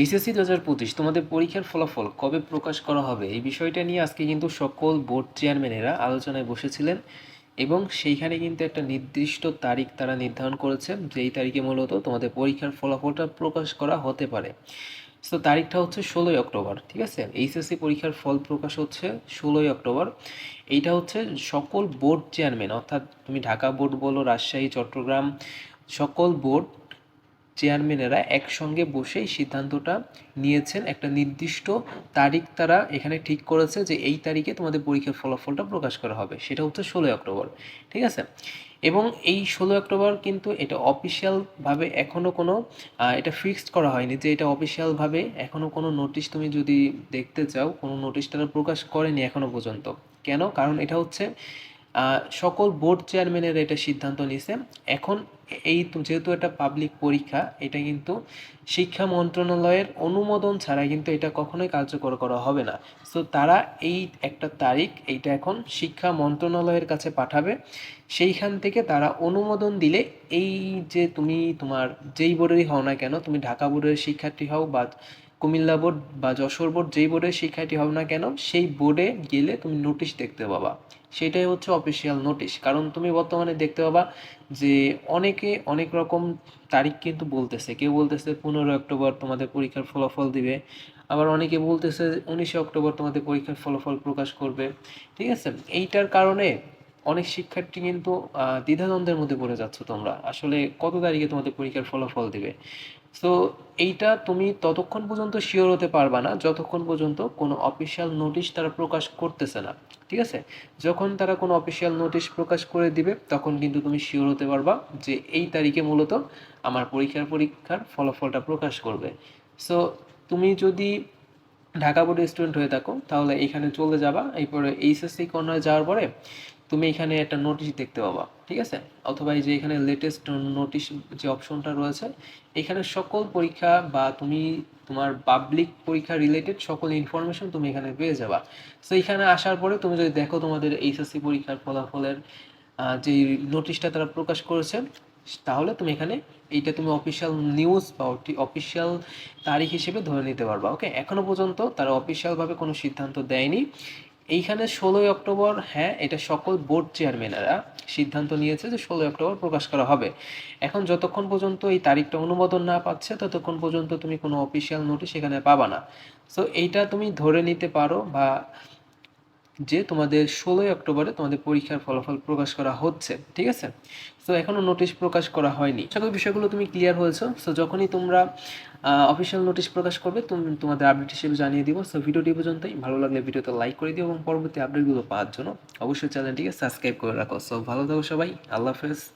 HSC দু হাজার পঁচিশ, তোমাদের পরীক্ষার ফলাফল কবে প্রকাশ করা হবে? এই বিষয়টা নিয়ে আজকে কিন্তু সকল বোর্ড চেয়ারম্যানেরা আলোচনায় বসেছিলেন এবং সেইখানে কিন্তু একটা নির্দিষ্ট তারিখ তারা নির্ধারণ করেছে যে এই তারিখে মূলত তোমাদের পরীক্ষার ফলাফলটা প্রকাশ করা হতে পারে। তো তারিখটা হচ্ছে ষোলোই অক্টোবর, ঠিক আছে? এইচএসসি পরীক্ষার ফল প্রকাশ হচ্ছে ষোলোই অক্টোবর। এইটা হচ্ছে সকল বোর্ড চেয়ারম্যান, অর্থাৎ তুমি ঢাকা বোর্ড বলো, রাজশাহী, চট্টগ্রাম, সকল বোর্ড চেয়ারম্যানেরা একসঙ্গে বসেই সিদ্ধান্তটা নিয়েছেন। একটা নির্দিষ্ট তারিখ তারা এখানে ঠিক করেছে যে এই তারিখে তোমাদের পরীক্ষার ফলাফলটা প্রকাশ করা হবে। সেটা হচ্ছে ষোলোই অক্টোবর, ঠিক আছে? এবং এই ষোলো অক্টোবর কিন্তু এটা অফিসিয়ালভাবে এখনও কোনো এটা ফিক্সড করা হয়নি যে এটা অফিসিয়ালভাবে এখনও কোনো নোটিশ তুমি যদি দেখতে চাও, কোনো নোটিশ তারা প্রকাশ করেনি এখনও পর্যন্ত। কেন? কারণ এটা হচ্ছে সকল বোর্ড চেয়ারম্যানের এটা সিদ্ধান্ত নিছে এখন এই যেহেতু এটা পাবলিক পরীক্ষা, এটা কিন্তু শিক্ষা মন্ত্রণালয়ের অনুমোদন ছাড়া কিন্তু এটা কখনোই কার্যকর করা হবে না। সো তারা এই একটা তারিখ, এইটা এখন শিক্ষা মন্ত্রণালয়ের কাছে পাঠাবে। সেইখান থেকে তারা অনুমোদন দিলে এই যে তুমি তোমার যেই বোর্ডেরই হও না কেন, তুমি ঢাকা বোর্ডের শিক্ষার্থী হও বা কুমিল্লা বোর্ড বা যশোর বোর্ড যেই বোর্ডের শিক্ষার্থী হবে না কেন, সেই বোর্ডে গেলে তুমি নোটিশ দেখতে পাবা। সেটাই হচ্ছে অফিসিয়াল নোটিশ কারণ তুমি বর্তমানে দেখতে পাবা যে অনেকে অনেক রকম তারিখ কিন্তু বলতেছে। কেউ বলতেছে পনেরো অক্টোবর তোমাদের পরীক্ষার ফলাফল দিবে। আবার অনেকে বলতেছে উনিশে অক্টোবর তোমাদের পরীক্ষার ফলাফল প্রকাশ করবে। ঠিক আছে? এইটার কারণে অনেক শিক্ষার্থী কিন্তু দ্বিধাদ্বন্দ্বের মধ্যে পড়ে যাচ্ছ তোমরা। আসলে কত তারিখে তোমাদের পরীক্ষার ফলাফল দিবে? সো এইটা তুমি ততক্ষণ পর্যন্ত শিওর হতে পারবা না, যতক্ষণ পর্যন্ত কোনো অফিসিয়াল নোটিশ তারা প্রকাশ করতেছে না, ঠিক আছে? যখন তারা কোনো অফিসিয়াল নোটিশ প্রকাশ করে দিবে, তখন কিন্তু তুমি শিওর হতে পারবা যে এই তারিখে মূলত আমার পরীক্ষার পরীক্ষার ফলাফলটা প্রকাশ করবে। সো তুমি যদি ঢাকা বোর্ডের স্টুডেন্ট হয়ে থাকো, তাহলে এখানে চলে যাবা, এরপরে এইচএসসি কর্নারে যাওয়ার পরে তুমি এখানে একটা নোটিশ দেখতে পাবা, ঠিক আছে? অথবা এই যে এখানে লেটেস্ট নোটিশ যে অপশনটা রয়েছে, এখানে সকল পরীক্ষা বা তুমি তোমার পাবলিক পরীক্ষা রিলেটেড সকল ইনফরমেশন তুমি এখানে পেয়ে যাবা। সো এখানে আসার পরে তুমি যদি দেখো তোমাদের এইচএসসি পরীক্ষার ফলাফলের যে নোটিশটা তারা প্রকাশ করেছে, তাহলে তুমি এখানে এইটা তুমি অফিসিয়াল নিউজ বা অফিসিয়াল তারিখ হিসেবে ধরে নিতে পারবা ওকে এখনও পর্যন্ত তারা অফিসিয়ালভাবে কোনো সিদ্ধান্ত দেয়নি। এইখানে ষোলোই অক্টোবর হ্যাঁ এটা সকল বোর্ড চেয়ারম্যানেরা সিদ্ধান্ত নিয়েছে যে ষোলোই অক্টোবর প্রকাশ করা হবে। এখন যতক্ষণ পর্যন্ত এই তারিখটা অনুমোদন না পাচ্ছে, ততক্ষণ পর্যন্ত তুমি কোনো অফিসিয়াল নোটিশ এখানে পাবা না। সো এইটা তুমি ধরে নিতে পারো বা যে তোমাদের ষোলোই অক্টোবরে তোমাদের পরীক্ষার ফলাফল প্রকাশ করা হচ্ছে, ঠিক আছে? সো এখনও নোটিশ প্রকাশ করা হয়নি। সকল বিষয়গুলো তুমি ক্লিয়ার হয়েছো। সো যখনই তোমরা অফিসিয়াল নোটিশ প্রকাশ করবে, তুমি, তোমাদের আপডেট হিসেবে জানিয়ে দিব। সো ভিডিওটি পর্যন্তই। ভালো লাগলে ভিডিওতে লাইক করে দিও এবং পরবর্তী আপডেটগুলো পাওয়ার জন্য অবশ্যই চ্যানেলটিকে সাবস্ক্রাইব করে রাখো। সো ভালো থাকো সবাই। আল্লাহ হাফেজ।